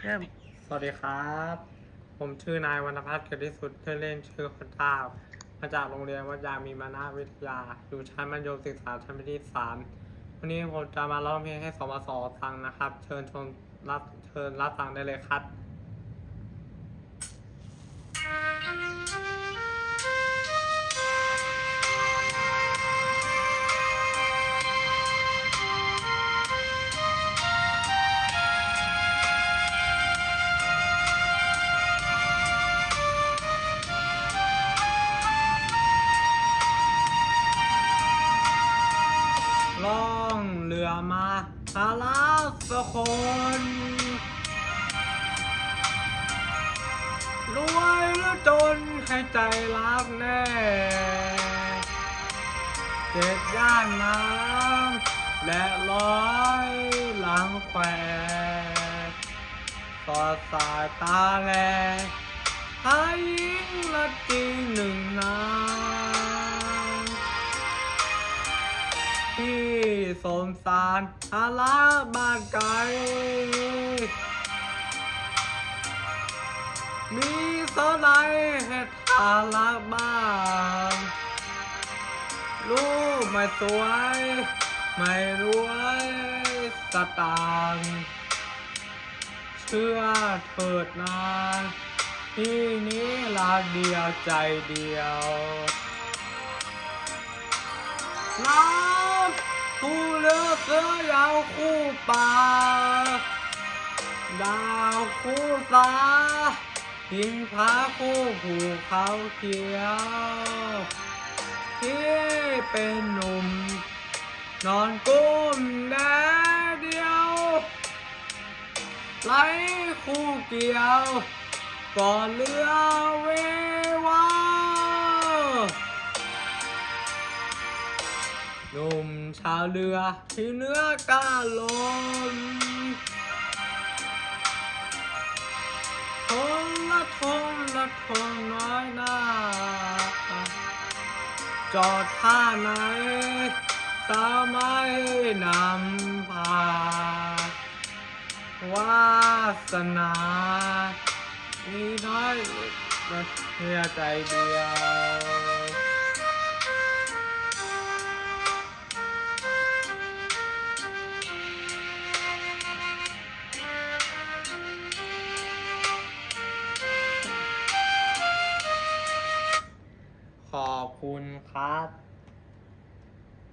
เริ่มสวัสดีครับ ผมชื่อนายวรรณพัฒน์เกิดที่สุดชื่อเล่นชื่อคนตามาจากโรงเรียนวัดยามีมานาวิทยา อยู่ชั้นมัธยมศึกษาชั้นปีที่สามวันนี้ผมจะมาร้องเพลงให้สมสฟังนะครับ เชิญชมรับเชิญรับฟังได้เลยครับ มาหาลสักคนรวยหรือจนให้ใจรักแน่เจ็ดย่านน้ำและร้อยหลังแควสอสายตาแลหายิงละจีหนึ่ง สารอาลาบ้านไกลมีสาวใดให้ทาลักบ้างลูกไม่สวย ไม่รวยสตางค์เชื่อเถิดนางที่นี้รักเดียวใจเดียวน้ำ ผู้เลือเสือยาวคู่ป่า ดาวคู่สาหินผาคู่ภูเขาเขียวที่เป็นหนุ่ม นอนก้มแดดเดียวไร้คู่เกี่ยวก่อนเรือเววาาวเรือที่เนื้อก้าลมทงละทงละทงน้อยหน้า จอดท่าไหนสามัยนำพาวาสนามีน้อยเพียใจเดียว ขอบคุณครับ